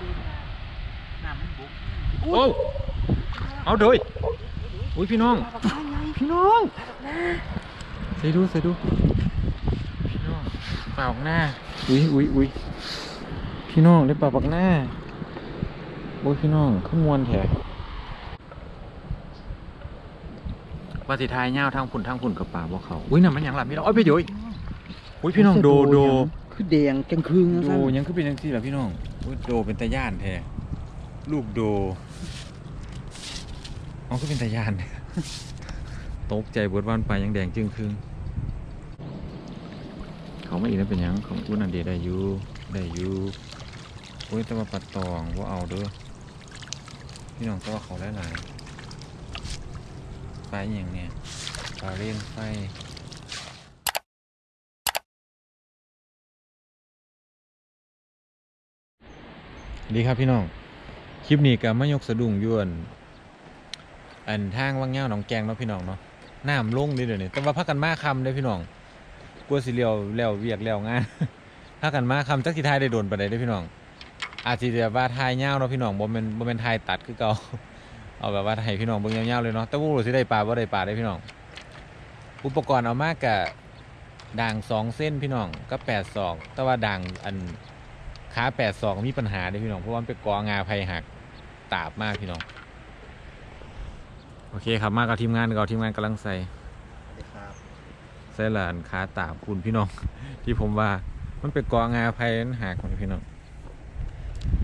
ตื่นมาน้ำมันบุกโอ้เอาเดยอุ้ยพี่น้องปลาปลาไงพี่น้องใส่ดูใส่ดูพี่น้องปลาออกหน้าอุ้ยอุ้ยอุ้ยพี่น้องได้ปลาปักหน้าโอ้ยพี่น้องขมวนแถว่าสิทายเงาวทางผุ่นทางผุ่นกับป่าบ่เขาอุ้ยน่ะมันหยังหลับพี่น้องเอ้ยไปเดี๋ยวอีกอุ้ยพี่น้องโดโดคือแดงจังคืงนะโดท่านยังคือเป็นจังซี่ล่ะพี่น้องอุ้ย โดเป็นตาย่านแท้ลูกโดอ๋อคือเป็นตาย่านตกใจเบิดวันไปยังแดงจึงครึ่งเขาไม่อีกแล้วเป็นยังของอุ้นอันเดียได้ยูได้ยูโอ้ยแต่ว่าปัดตองว่าเอาเด้อพี่น้องแต่ว่าเขาหลายๆปลาอย่างเนี่ยปลาเล่นไฟ ดีครับพี่น้อง คลิปนี้ก็มายกสะดุ้งยวน อันทางว่างเงาหนองแกงเนาะพี่น้องเนาะน้ำลงนี่เดี๋ยวนี้แต่ว่าพักกันมาคำเด้พี่น้องกลัวสิเลียวแล้วเวียกแล้วงานพักกันมาคำจักสิทายได้โดนไปได้ด้พี่น้อง อาจสิแบบว่าทายเงาเนาะพี่น้องบ่แม่นบ่แม่นทายตัดคือเก่าเอาแบบว่าให้พี่น้องเบิ่งยาวๆเลยเนาะแต่ว่าบ่รู้สิได้ปลาบ่ได้ปลาได้พี่น้อง อุปกรณ์เอามากกะด่างสองเส้นพี่น้องก็แปดศอกแต่ว่าด่างอัน ขาแปดศอกมีปัญหาเด้อพี่น้องเพราะว่ามันเป็นกองาไผ่หักตาบมากพี่น้อง โอเคครับมากับทีมงานกับทีมงานกำลังใส่ครับใส่หลานขาตาบคุณพี่น้อง ที่ผมว่ามันเป็นกองาภัยมันหักของพี่น้อง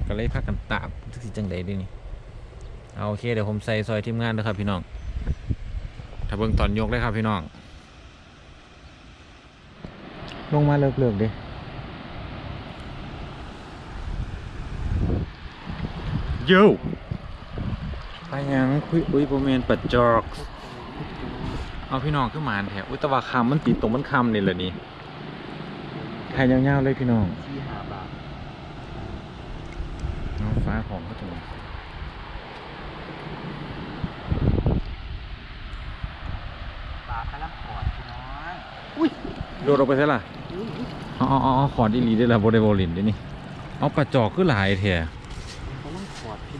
ก็เลยพักกันตาบสิจังใดเด้วยนี่เอาโอเคเดี๋ยวผมใส่ซอยทีมงานนะครับ พี่น้อง ถ้าเบิ่งตอนยกเลยครับพี่น้อง ลงมาเลิกๆดิ โย่ไปยังคุยอุ้ยโบเมนปัดจอกเอาพี่น้องขึ้นมาอันแถวอุยแตว่าคำมันติดตรงมันคำนี่แหละนี่ไทยยาวๆเลยพี่น้องที่หาบาทน้องฟ้าของก็จะมาปลากระลังขอดพี่น้องโดดออกไปใช่ล่ะอ๋ออ๋ออ๋อขอดอีหลีได้ละโบเดโบลินเด้นี่เอาปลาจอกขึ้นหลายแถว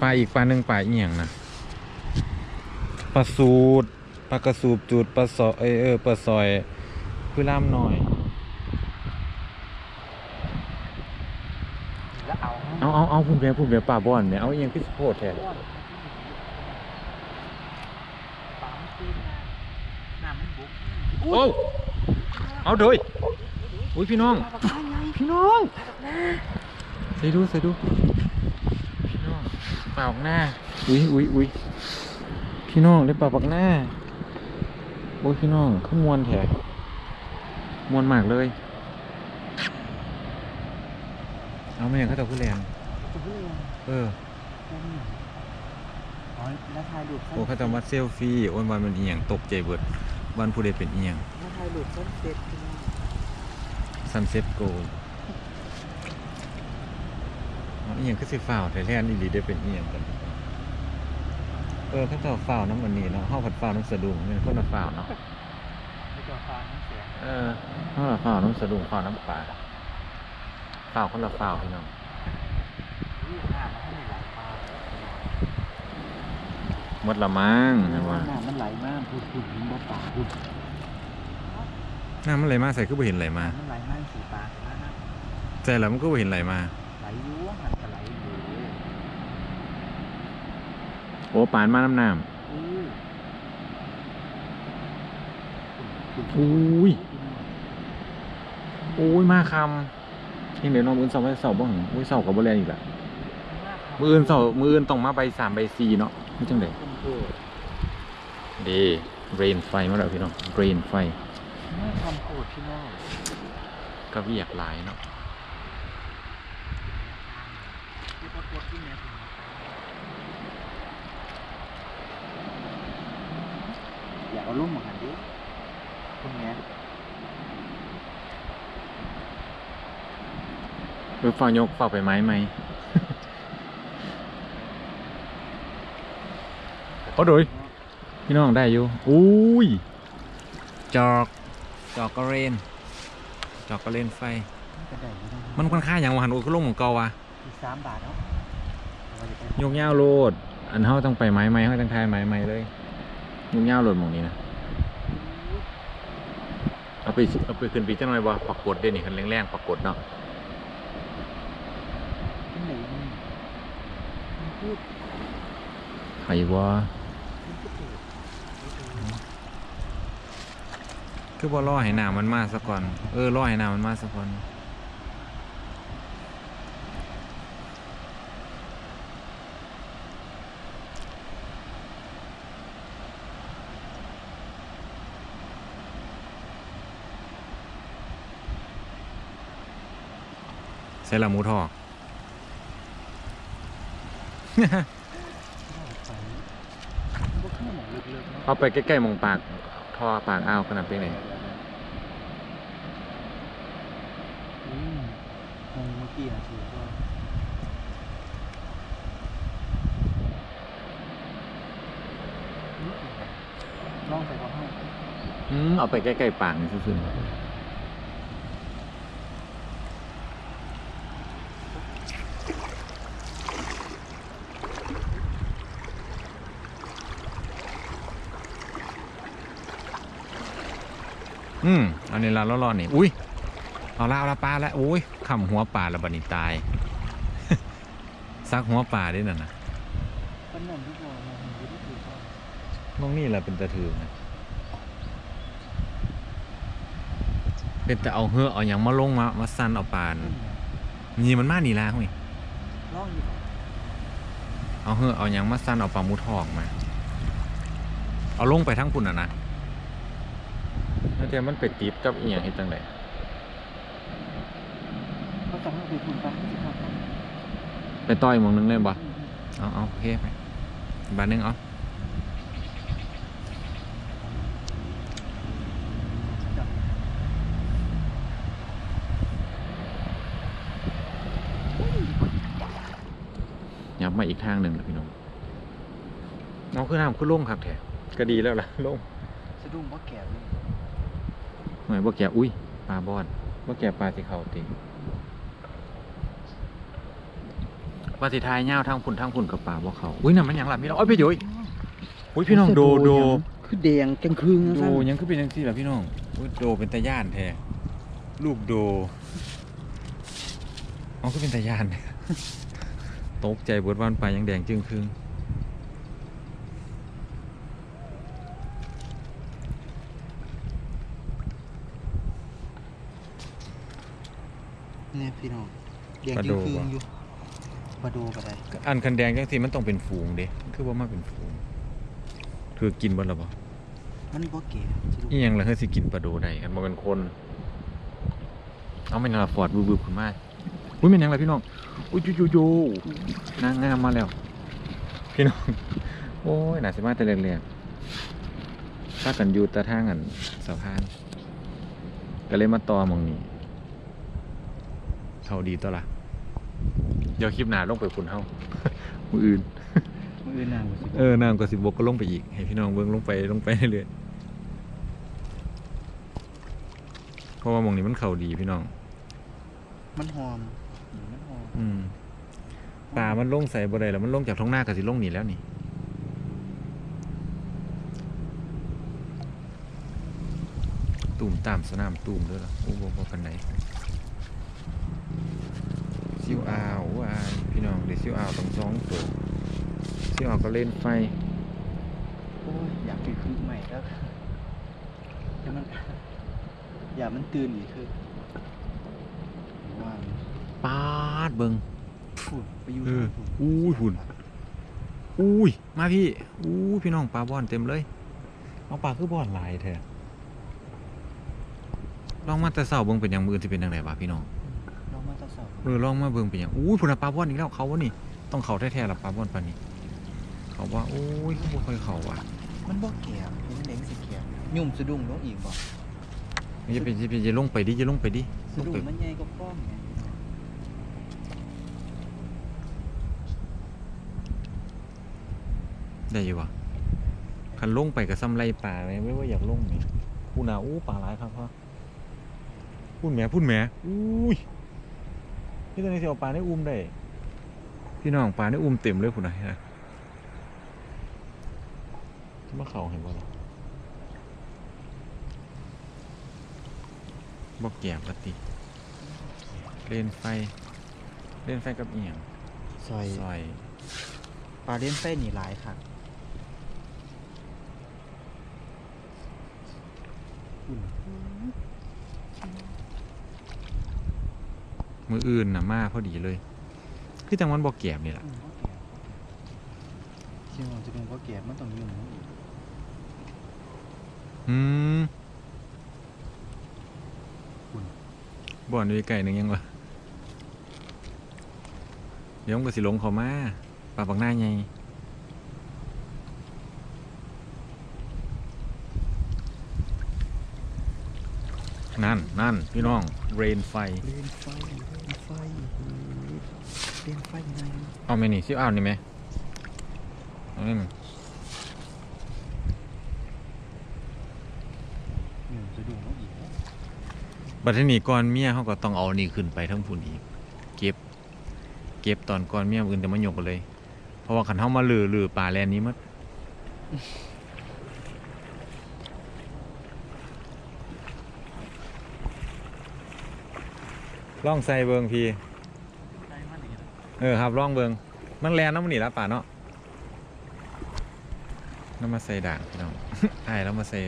ปลาอีกปลาหนึ่งปลาอีหยังนะปลาสูดปลากระสูบจูดปลาซอยเอยเออปลาซอยคือล่ามหน่อยแล้วเอาเอาเอาเอาพูดแบบพูดแบบปลาบอนเนี่ยเอาอีหยังคือสิโพดแท้ปลามันตื่นมาน้ำมันบุกโอ้เอาเดยอุ้ยพี่น้องปลาปลาไงพี่น้องใส่ดูใส่ดูพี่น้อง ปลาออกหน้า อุ้ยอุ้ยอุ้ยพี่น้องได้ปลาปักหน้า โอ้ยพี่น้องขมวนแถมวนมากเลย เอามาอย่างเขาตะพูแลนจะพูดยังเอออ๋อแล้วถ่ายรูปโอ้เขาตะวัดเซลฟี่ โอ้ยวันมันอีหยังตกใจเบิดวันผู้ใดเป็นอีหยังแล้วถ่ายรูปส้นเสร็จพี่น้องซันเซ็ตโกล อีหยังคือสิฝ่าวไทยแลนด์อีหลีได้เป็นอีหยังกันเออเขาเจ้าฝ่าวน้ำมันนี่เนาะเฮาผัดฝ่าวน้ำสะดุ้งเป็นคนละฝ่าวเนาะไปจอดฟ้าน้ำเสียงเออฝ่าวละฝ่าวน้ำสะดุ้งฝ่าวน้ำปลาฝ่าวคนละฝ่าวพี่น้องนี่หน้ามันให้ไหลมาหมดละมั้งหนะว่าน้ามันไหลมากพูดพูดหินบ่ป่าพูดน้ำมันไหลมาใส่ก็บ่เห็นไหลมามันไหลมากสีปลาแล้วนะใส่แล้วมันก็บ่เห็นไหลมาไหลอยุ่หันก็ไหลอยู่ โอ้ปานมาน้ำน้อู้ำอุ้ยอุ้ยมาคำยังเดี๋ยวน้องมืออนเสาร์ไปเสาร์บ้างอุ้ยเสาร์กับบ่แลนอีกละมืออื่นเสาร์มืออื่นต้องมาใบสามใบสี่เนาะไม่จังไดดีเรนไฟมาแล้วพี่น้องเรนไฟแม่ทำโคตรพี่น้องก็เวียกหลายเนาะ ที่ปรากฏที่แม่ถึง อยากเอาลูกมาหันดิคุณแม่เออฝากยกฝากไปไม้ไหมโอ้โดยพี่น้องได้อยู่อุ้ยจอกจอกกระเรนจอกกระเรนไฟกระไดไม่ต้องมันค่อนข้างอย่างว่าหันโอ้ก็ลงของเก่าวะอีกสามบาทเนาะว่าจะไปยกยาวโลด อันเฮาต้องไปไม้ไม้เฮาต้องทายไม้ไม้เลย ยกยาวโลดหมองนี้นะเอาไปเอาไปขึ้นไปจังหน่อยบ่ปรากฏเด้นี่คันแรงๆปรากฏเนาะไหนมันมันพูดใครวะมันพูดเองคือบ่รอให้น้ำมันมาซะก่อน เออรอให้น้ำมันมาซะก่อน ใส่ละหมูทอดไปมันก็ขึ้นหมองลึกๆเนาะเอาไปใกล้ๆหมองปากท่อปากอ้าวขนาดเป็นไงอืมมองเมื่อกี้นะถือว่าอืมลองใส่กระห้องอืมเอาไปใกล้ๆปากนี่ซื่อๆ อืมอันนี้ละร้อนๆนี่ อุ้ย เอาละเอาละปลาแล้วอุ้ยขำหัวปลาแล้วบัดนี้ตาย ซักหัวปลาด้วยนั่นนะเป็นหนุ่มทุกคนมองเห็นที่ถือว่ามองนี่แหละเป็นตะถือนะเป็นแต่เอาเหือเอาอย่างมาลงมา มาสั่นเอาปลาอืน่ะมนี่มันมานี่ละเฮ้ยลองอยู่เอาเหือเอาอย่างมาสั่นเอาปลาหมูทองมา เอาลงไปทั้งปุ่นอะนะ แล้วแต่มันไปติดกับอียงเฮ็ดจังไดก็จะให้ไปคุณฟังสิครับไปต่อยมองนึงเลยบ่เอาเอาโอเคไปบาทนึงเอายับมาอีกทางหนึ่งนะพี่น้องเอาคือน้ำคือลงครับแท้ก็ดีแล้วล่ะลงสะดุ้งว่าะแก่เลย หน่อยบ่แก่อุ้ยปลาบอนบ่แก่ปลาสิเขาติว่าสิทายเงาวทางพุ่นทางพุ่นกับปลาบ่เขาอุ้ยน่ะมันหยังล่ะพี่น้องโอ้ยไปอยู่อีกอุ้ยพี่น้องโดโดคือแดงจังคืงโดยังคือเป็นจังซี่ล่ะพี่น้องอุ้ยโดเป็นตาย่านแท้ลูกโดอ๋อคือเป็นตาย่านตกใจเบิดวามันไปยังแดงจึงครึ่ เนี่ยพี่น้องแดงจังคืงอยู่ปลาโดก็ได้อันคันแดงจังซี่มันต้องเป็นฝูงเด้คือว่ามาเป็นฝูงคือกินเบ่ล่ะบ่มันบ่แก่สะดุ้งอีหยังล่ะเฮ้ยสิกินปลาโดได้กันบ่เป็นคน เอาแม่นล่ะฟอดบึบๆขึ้นมาอุ้ยแม่นหยังล่ะพี่น้องอุ้ยจูๆๆนางงามมาแล้ว พี่น้อง โอ้ยน่าสิมาแต่แรกๆถ้ากันอยู่แตะทางอันสะพาน ก็เลยมาต่อหมองนี้ เฮาดีตัวละเดี๋ยวคลิปหน้าลงไปฝุ่นเฮามืออื่น มืออื่นนางบ่สิเออน้ำก็สิบกก็ลงไปอีก ให้พี่น้องเบิ่งลงไปลงไปเรื่อยๆเพราะว่าหมองนี้มันเข่าดีพี่น้อง มันหอมหินมันหอมอืมป่ามันลงใส่บ่ได้แล้วมันลงจากท้องหน้าก็สิลงนี่แล้วนี่ตุ่มตามสนามตุ่มด้วยล่ะโอ้บ่บ่ปานใด ซิวอาวอาพี่น้องเดซิวอาวต้องสองตัวซิวอาวก็เล่นไฟโอ้ยอยากไปคืนใหม่แล้วแต่มันอย่ามันตื่นอีกคือว่าปาดเบิงพูดไปอยู่เออทางอุ้ยหุ่นอุ้ยมาพี่อุ้ยพี่น้องปลาบอนเต็มเลยเอาปลาคือบอนลายแท้ลองมาแต่เสาเบิงเป็นอย่างมือที่เป็นอย่างไรวะพี่น้อง เสาเออลองมาเบิ่งเป็นอย่างอุ้ยพุ่นนะปลาบอนอีกแล้วเขาวะนี่ต้องเขาแท้ๆละปลาบอนปลานี้ เขาว่าอุ้ยเขาบ่ค่อยเขาว่ะมันบ่แก่มันเล้งสิแก่ยุ่มสะดุ้งลงอีกบ่อย่าไปอย่าไปอย่าลงไปดิอย่าลงไปดิสะลงดุ้งไปมันใหญ่ก็ป้อมไงได้อยู่วะคันลงไปกับซ้ำไรปลาเลยไม่ว่าอยากลงนี่พูนาอู้ปลาหลายครับพ่อพูดแหม่พูดแหม่อุ้ย พี่ตอนนี้สิเอาปลาได้อุ้มได้พี่พี่น้องปลาได้อุ้มเต็มเลยคุณนายนะมาเขาเห็นบ่ล่ะบอกแก่ปฏิเล่นไฟ เล่นไฟกับเอียงซอยซอยปลาเล่นไส้หนีหลายค่ะ มืออื่นนะมาพอดีเลย คือจังหวันบอกแก่นี่แหละเชื่อว่าจะเป็นเพราะแก่มันต้องยุ่งอืมบ่อนด้วยไก่หนึ่งยังวะเดี๋ยวมันก็สิลงเขามาปลาปักหน้าไงนั่นนั่นพี่น้อง เรนไฟเล่นไฟเล่นไฟเล่นไฟไงเอาไหมนี่ซิอ้าวนี่ไหมเอาไหมหนึ่งจะดูน้องอีกบัดทีนี้ก่อนเมียเขาก็ต้องเอานี่ขึ้นไปทั้งพุ่นอีก เก็บ เก็บตอนก่อนเมียอื่นจะมายกกันเลย เพราะว่าขันเขามาลือลือป่าแลนนี้หมัด ล่องใส่เบิงพี่ได้มากเลยเออครับล่องเบิงมันแลนน้ำมันนี่ละป่าเนาะน้ำมาใส่ด่างพี่น้องไอ้แล้วมาใส่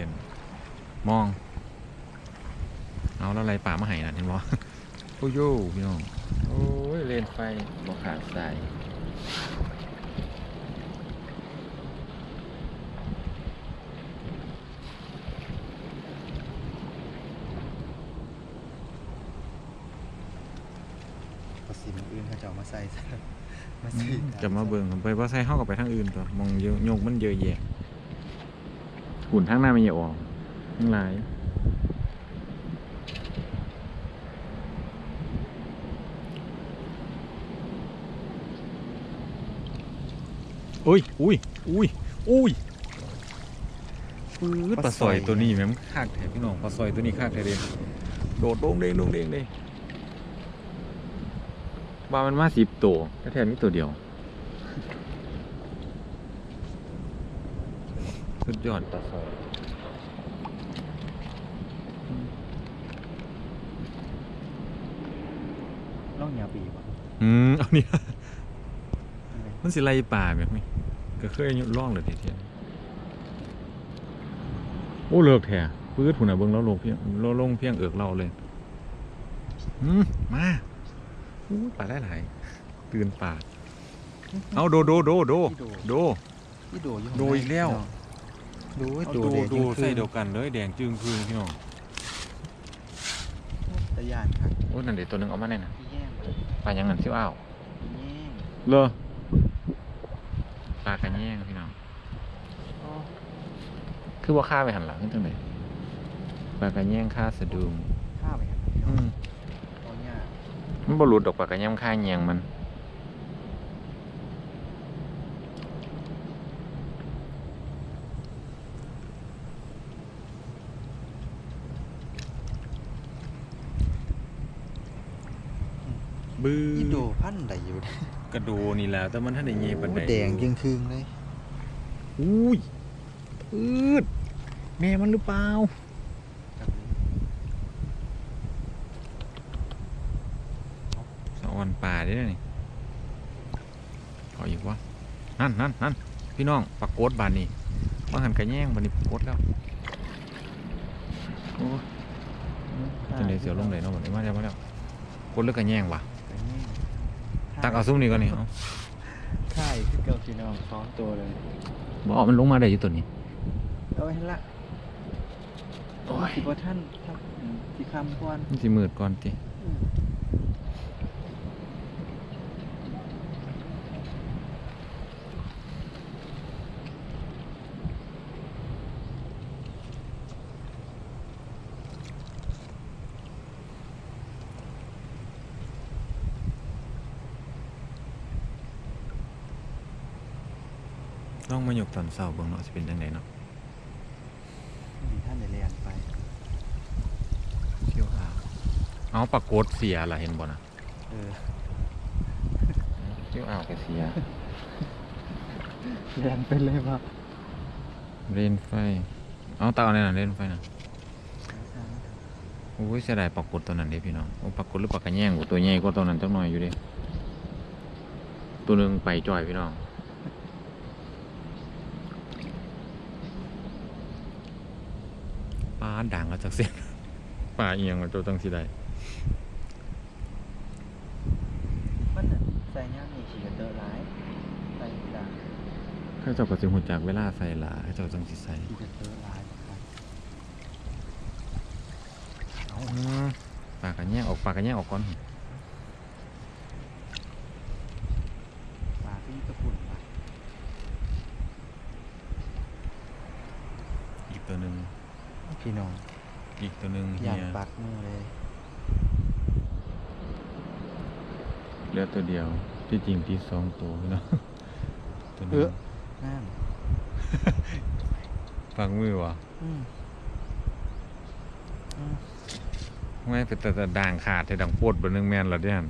มอง เอาแล้วอะไรป่ามาให้น่ะเห็นบ่โอ้โยพี่น้องโอ้ยเลนไฟบ่ขาดสาย ก็สีมัน อื่นเขาจะเอามาใส่มาใส่จะมาเบิ่งไปบ่ใส่เฮาก็ไปทางอื่นตัวมองเยอะโยกมันเยอะแยะหุ่นทางหน้ามันอย่าออกทั้งหลายอุ้ยอุ้ยอุ้ยอุ้ยปื๊ดปลาซอยตัวนี้แม่มนคากแท้พี่น้องปลาซอยตัวนี้คากแท้เด้โดดโด่งเด้งโด่งเด้งเลย ว่ามันมาสิบตัวแต่แท้มีตัวเดียว สุดยอดปลาซอยน้องเหนียวปีป่ะอืมเอาเนี่ยอะไรมันสิไล่ป่าแบบนี้ก็เคยอายุร่องเลยทีเทียนโอ้เลิกแท้ปื้ดหุ่นอะเบิ่งแล้วลงเพียงลงลงเพียงเอิกเราเลย อืม มา อู้ป่าได้หลายตื่นป่าเอาโดโดโดโดโดที่โดอยู่โดอีกแล้วดูเอาโดโดแดงโดยิ่งใส่ขึ้นเดียวกันเลยแดงจึงพึ่งพี่น้องตะยานค่ะโอ้นั่นเด็ตัวหนึงเอามาแน่น่ะพี่แย่งพี่ป่ายังงั้นซิวอ้าวแย่งเลอปลากระแยงพี่น้องอ๋อคือว่าฆ่าไปหันหลังขึ้นจังไหนปลากระแยงฆ่าสะดุมข้าวไปครับอืมเอาเนี่ย มันบรุดดอกปลากระแยงฆ่าแยงมัน บื้อที่โดพันใดอยู่นะกระโดนี่แหละแต่มันท่านได้เย่ปันใดโอ้แดงยิ่งครึ่งเลย อุ้ยอืดแม่มันหรือเปล่า ครับ สะออน ป่าได้อนี่เอาอีกวะนั่นนั่นนั่นพี่น้องปรากฏบานนี้มาหันกระแยงบานนี้ปรากฏแล้วโอ้ยจะเลยเสียวลงเลยเนาะบานนี้มาแล้วมาแล้วกดเลือกกระแยงวะกระแยงตักเอาซุ้มนี่ก่อนนี่เอาใช่คือเก่าพี่น้องสองตัวเลยบอกเอามันลงมาได้อยู่ตัวนี้เอาไว้ให้ละโอ้ยสิบว่าท่านครับอืมที่คำควรมันสิมืดก่อนติ ต้องมาหยกตอนเศร้าเบิ่งเนาะสิเป็นจังไดเนาะมีท่านในเรียนไป เที่ยวอาเอาปรากฏเสียล่ะเห็นบ่น่ะเออเที่ยวฟิวอ่าวกระเสียแรงไปเลยว่ะเล่นไฟ เอาเตาเนี่ยนะเล่นไฟนะโอ้ยเสียดายปรากฏตัวนั้นเด้พี่น้องโอ้ปรากฏหรือปากกระแยงโอ้ตัวใหญ่กว่าตัวนั้นจักหน่อยอยู่เด้ตัวหนึงไปจ่อยพี่น้อง ปลาด่างแล้วจากเส้นปลาเอียงตัวตั้งสิได้มันน่ะใส่ย่างนี่ขี่กระเตอร์ร้ายใส่ด่างข้าเจ้าก็สิหูจักเวลาใส่หลาข้าเจ้าจังสิใส่ขี่กระเตอร์ร้ายครับเอาอืมปากกระแยงออกปากกระแยงออกก่อนปลาที่ตะปุ่นปลาอีกตัวหนึ่ง พี่น้องอีกตัวหนึ่งเฮีย่างยปักมือเลยเหลือตัวเดียว ที่จริงที่สองตัวเนาะตัวหนึงน้ฟังมือวะำอืมอืมไม่เป็นแต่แต่ด่างขาดแต่ดังปวดบนหนึ่งแมนเหรอเดี่ยน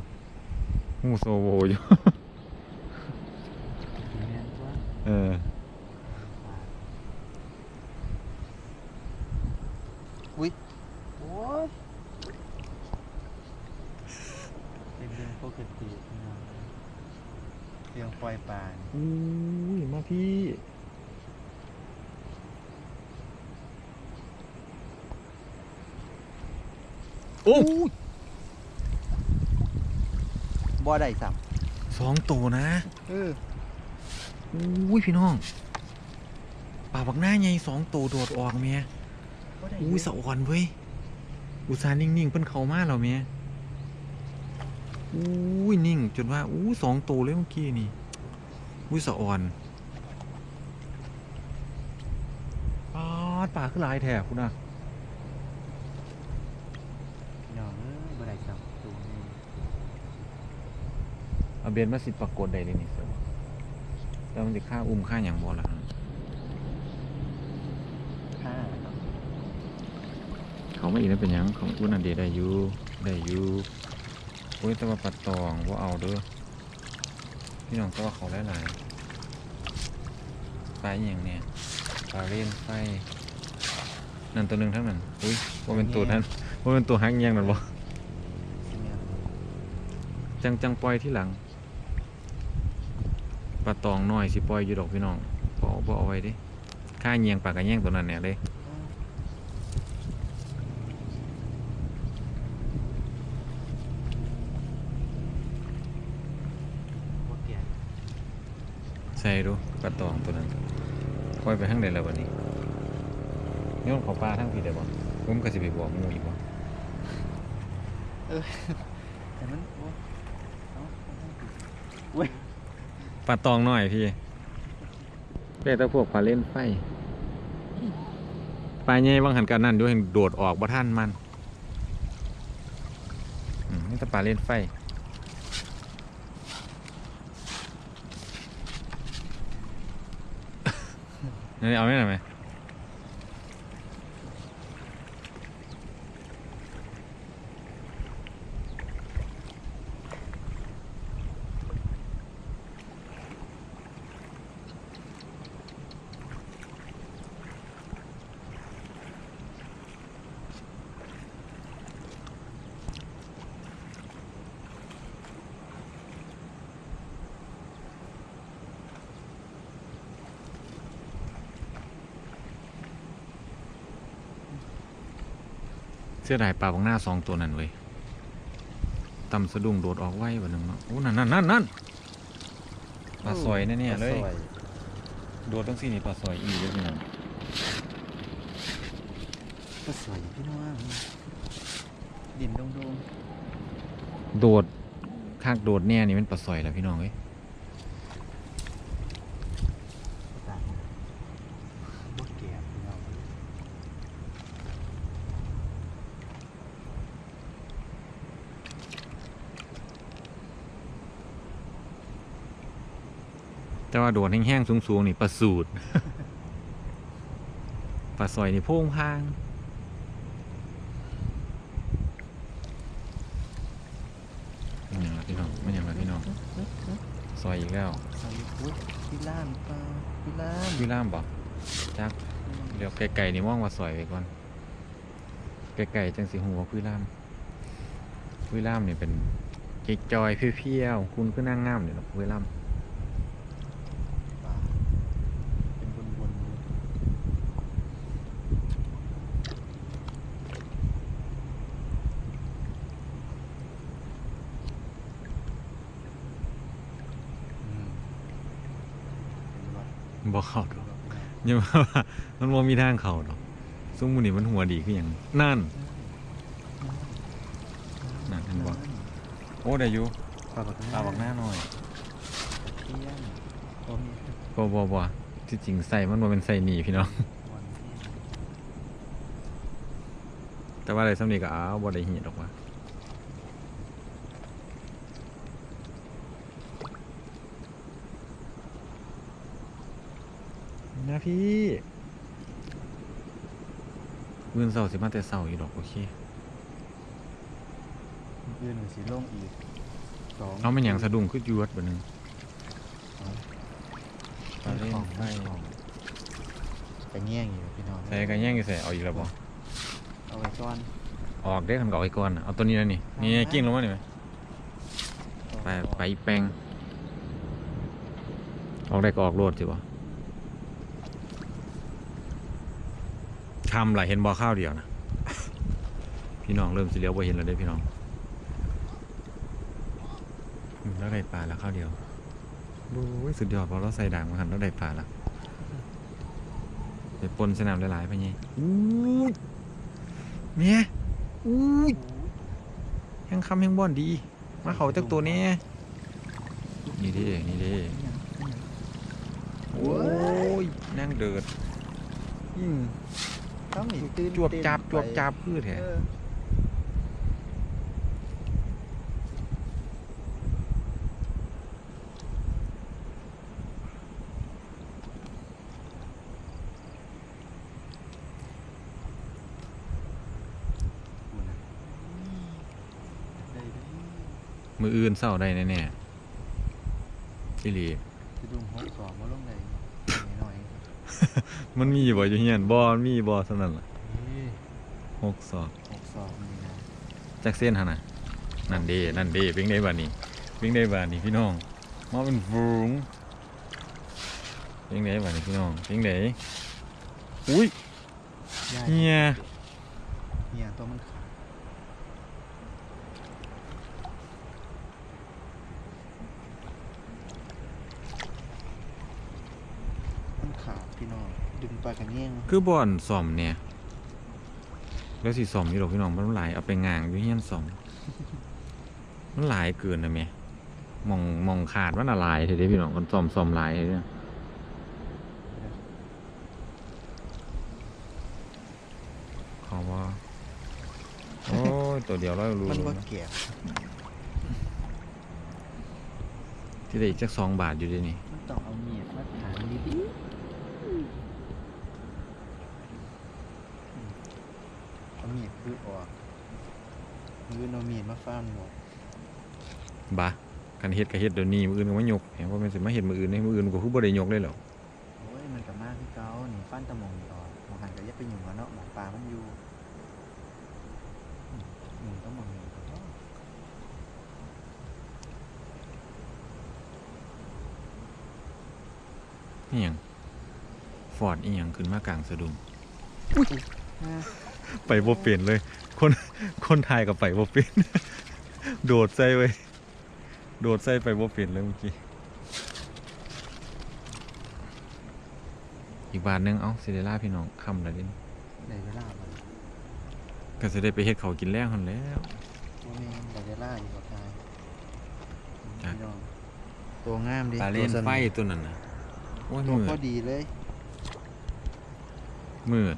หูโซโวอยู่ แม่นว่าเอออุ้ยโอ้ยเป็นเรื่องปกติพี่น้องเรื่องปล่อยปลานี่ อุ้ยมาพี่ โอ้บ่ได้สับสองตัวนะเอออุ้ยพี่น้องป่าบักหน้าใหญ่สองตัวโดดออกเมียบ่ได้อุ้ยสะอ่อนเว้ยอุตส่าห์นิ่งๆเพิ่นเข้ามาแล้วเมียอุ้ยนิ่ง จนว่าอู้สองตัวเลยเมื่อกี้นี่อุ้ยสะอ่อนปาดป่าขึ้นหลายแถบคุณน่ะ พี่น้องเอ้ยบ่ได้สับตัวนี้ เอาเบียนมาสิปรากฏได้เลยนี่เสือแล้วมันจะฆ่าอุ้มฆ่าอย่างบ่ล่ะฮะห้าครับเขาไม่อีกแล้วเป็นหยังเขาอุ้นอันเดียได้อยู่ได้อยู่โอ้ยแต่ว่าปัดตองว่าเอาเด้อพี่น้องก็ว่าเขาหลายๆปลาอหย่างเนี่ยปลาเล่นไฟนั่นตัวหนึ่งทั้งนั้นอุ้ยว่าเป็นตัวนั้นว่าเป็นตัวหักเงียงนั่นบ่สิแม่นจังจังปล่อยที่หลัง ปลาตองน้อยสิปล่อยอยู่ดอกพี่น้องพอบ่เอาไว้ดิค่าเงียงปากกระแยงตัวนั้นเนี่ยเลยใส่ดูปลาตองตัวนั้นปล่อยไปทั้งใดแล้ววันนี้โยนเขาปลาทั้งพี่ได้บ่ผมก็สิไปบอกหมูอีกบ่ แต่มันโอ้เอาเว้ย ป ลาตองหน่อยพี่ได้แต่พวกปลาเล่นไฟปลาใหญ่บางหันกันนั่นด้วยเห็นโดดออกบ่ท่านมันนี่ตะปลาเล่นไฟนี่เอาไม่ได้ไหม สื้อดายปลาของหน้าสองตัวนั่นเว้ยตำสะดุ้งโดดออกไว้วันหนึ่งเนาะโอ้นั่นนั่นนั่นนั่นปลาซอยแน่ๆเลยปาซอโดดตั้งสี่นี่ปลาซอยอีเลยพี่น้องปลาสวยพี่น้องดินโดงโดดข้างโดดแน่นี่เป็นปลาซอยแล้วพี่น้องเอ้ย ๆตายบ่แก่พี่น้อง แต่ ว่าโดดแห้งๆสูงๆนี่ปลาสูดปลาซอยนี่โพ่งพางมันอย่างไรพี่น้องมันอย่างไรพี่น้องซอยอยอีกแล้วสลิดอุ้ยพี่ล่ามปลาพี่ล่ามวิล่ามบ่จักเดี๋ยวไก่ๆนี่มองว่าซอยไปก่อนไก่ๆจังสิหูว่าคุยล่ามคุยล่ามนี่เป็นเจ๊จอยเพียวๆคุณคือนั่งงามนี่หรอกคุยล่าม ปลาเป็นบนๆเลยอืมเป็นวัด บ่เข้าด เป็ อน ก วัดเป็นวัด อย่ามาว่ามันบ่มีทางเข้าดอกซุ้มมือนี่มันหัวดีคือหยังนั่นนั่นเห็นบ่โอ้ได้อยู่ปลาบักตาบักหน้าหน่อยเที่ยงตัวมีบ่บ่บ่ที่จริงใส่มันบ่เป็นใส่หนีพี่น้อง วันเที่ยงแต่ว่าอะไรสำนี่ก็อ้าวบ่ได้หีดออกว่า นะพี่มื่นเสาร์สิมาแต่เสาร์อีดอกโอเคยืนหนึ่งสีโล่งอีกสองเอามันหยังสะดุ้งคือยวดบ่หนึงปลาเล่นไฟกระแง่งอยู่พี่น้องใส่กันแย่งอยู่ใส่เอาอีกแล้วบ่เอาไว้ก้อน ออกเด้คันก็เอาไว้ก่อนน่ะเอาตัวนี้แล้วนี่นี่กิ้งลงมานี่ไหมไปไปแปลงออกได้ก็ออกโลดสิบ่ ทำหลายเห็นบ่อข้าวเดียวนะพี่น้องเริ่มสิเลี้ยวบ่เห็นแล้วเด้พี่น้องแล้วได้ปลาแล้วข้าวเดียวบู๊สุดยอดพอเราใส่ด่างมาหันแล้วได้ปลาล้วไปปนสนามหลายๆไปไงอู้เมียอู้ยังคำยังบ่อนดี มาเขาจักตัวนี้นี่เด้นี่ด้โอ้ยนั่งเดิดอืม ต้องหนีตื่นจวบเต้นจับจวบไปจับพืชแท้เออพูดนะได้เด้อมืออื่นเศร้าได้แน่ๆที่หลีจะดูหกสองมาลงไหนหน่อย มันมีบ่อยู่เฮียนบ่มันมีบ่สนั่นล่ะๆเฮ้ยหกศอกหกสองนี่นะจักเส้นหั่นน่ะนั่นเด้นั่นเด้เพิ่งได้บาดนี้เพิ่งได้บาดนี้พี่น้องมาเป็นฝูงเพิ่งได้บาดนี้พี่น้องเพิ่งได้อุ้ยย่าเฮียเฮียตัวมันขาดมันขาดพี่น้องดึงปลากระเงี้ยง คือบ่อนซ่อมเนี่ยแล้วสิซ่อมอยู่ดอกพี่น้องมันหลายเอาไปงางอยู่เฮียนซ่อมมันหลายเกินนะแม่มองมองขาดมันอะไรเถอะเด้พี่น้องคนซ่อมซ่อมหลายเด้อเขาว่าโอ้ยตัวเดียวร้อยรู้มันรู้บ่นะเก็บที่ได้อีกจักสองบาทอยู่เดีนี่ มันต้องเอาเมียดมาถางดีๆเอาเมียดคือออกมือเอาเมียดมาฟ้านหมดบะกันเฮ็ดก็เฮ็ดเดี๋ยวนี้มืออื่นก็มายกเห็นว่ามันสิมาเฮ็ดมืออื่นให้มืออื่นก็คือบ่ได้ยกเลยเหรอโอ้ยมันกับมากที่เก่านี่ฟันตะมองนี่ออกมองหันก็ยับไปอยู่กันเนาะหมองปลามันอยู่อืมหนึ่งต้องมองหนึ่งก็พอนี่หยังฟอร์ดอีหยังขึ้นมากลางสะดุ้งอ่า ไปบ่เป็นเลย คนคนไทยกับไปบ่เป็นโดดใส่ไว้โดดใส่ไปบ่เป็นเลยเมื่อกี้อีกบาทหนึงเอ้าสิได้ลาพี่น้องคำแล้วดิได้เวลาบ่ก็สิได้ไปเฮ็ดข้าวกินแล้งหั่นแหล้วตัวแม่งได้เวลาอยู่กับทายจ้ะพี่น้องตัวงามดิปลาเล่นตัวสไฟตัวนั้นน่ะโอ้ยตัวมืพอดดีเลยมืด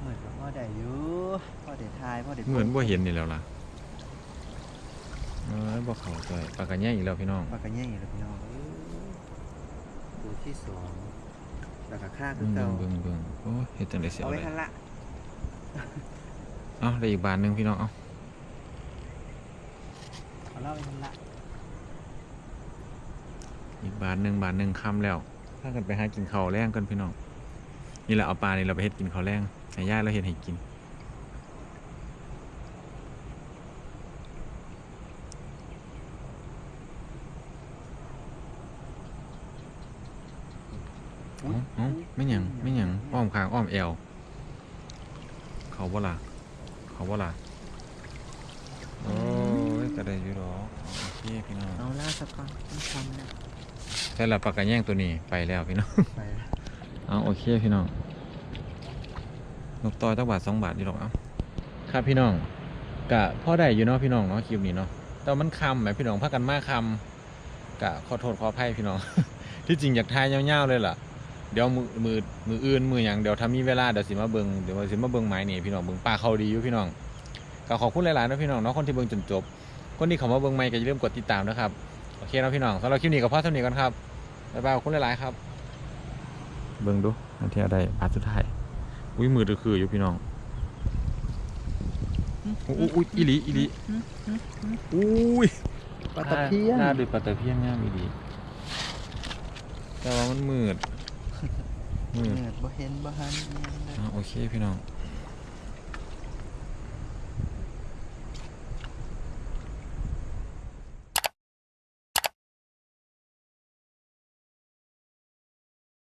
เหมือนกับ พ่อได้อยู่พ่อได้ทายพ่อได้เหมือนบ่เห็นนี่แล้วล่ะเอ้ยบ่เข้าใจปลากระแยงอีกแล้วพี่น้องปากกระแย่งอยู่แล้วพี่น้องเอ้ยตัวที่สองแล้วก็ค่าคืเบิ่องเก่าเบิ่งเบิ่งโอ้ยเฮ็ดจังได๋สิเอาเอาไว้ได้ทันละเอ้าได้อีกบาทหนึงพี่น้องเอ้าเล่าไปทำละอีกบาทหนึ่งบาทหนึ่งคำแล้วถ้ากันไปหากินข้าวแรงกันพี่น้องนี่แหละเอาปลานี่เราไปเฮ็ดกินข้าวแรง ให้ย่าเราเฮ็ดให้กินเอ้าเอ้าไม่หยังไม่หยังอ้อมคางอ้อมแอว เขาบ่ล่ะเขาบ่ล่ะโอ้ยก็ได้อยู่ดอกโอเคพี่น้องเอาล่าสักก่อนต้องทำนะใช่ละปากกาแย่งตัวนี้ไปแล้วพี่น้อง ไป เอาโอเคพี่น้อง นกต่อยตั้งบาทสองบาทอยู่หรอกเอ้าครับพี่น้องกะพ่อได้อยู่เนาะพี่น้องเนาะคลิปนี้เนาะแต่ว่ามันคำไหมพี่น้องพักกันมากคำกะขอโทษขออภัยพี่น้อง ที่จริงอยากทายยาวๆเลยล่ะเดี๋ยวมือมือมืออื่นมืออย่างเดี๋ยวถ้ามีเวลาเดี๋ยวสิมาเบิงเดี๋ยวสิมาเบิงไม้นี่พี่น้องเบิงปลาเขาดีอยู่พี่น้องก็ขอบคุณหลายๆนะพี่น้องเนาะคนที่เบิงจนจบ คนที่เขามาเบิงไม้ก็อย่าลืมกดติดตามนะครับโอเคเนาะพี่น้องสำหรับคลิปนี้ก็พอเท่านี้กันครับบ๊ายบายขอบคุณหลายๆครับ เบิงดูอันที่อะไรปลาสุดท้าย อุ้ยมือถือคืออยู่พี่น้องอุ้ยอุ้ยอีหลีอีหลีอุ้ยปลาตะเพียนหน้าดูปลาตะเพียนงามอีหลีแต่ว่ามันมืดมืดเนิดบ่เห็นบ่หันอิหยังเลยอ่าโอเคพี่น้อง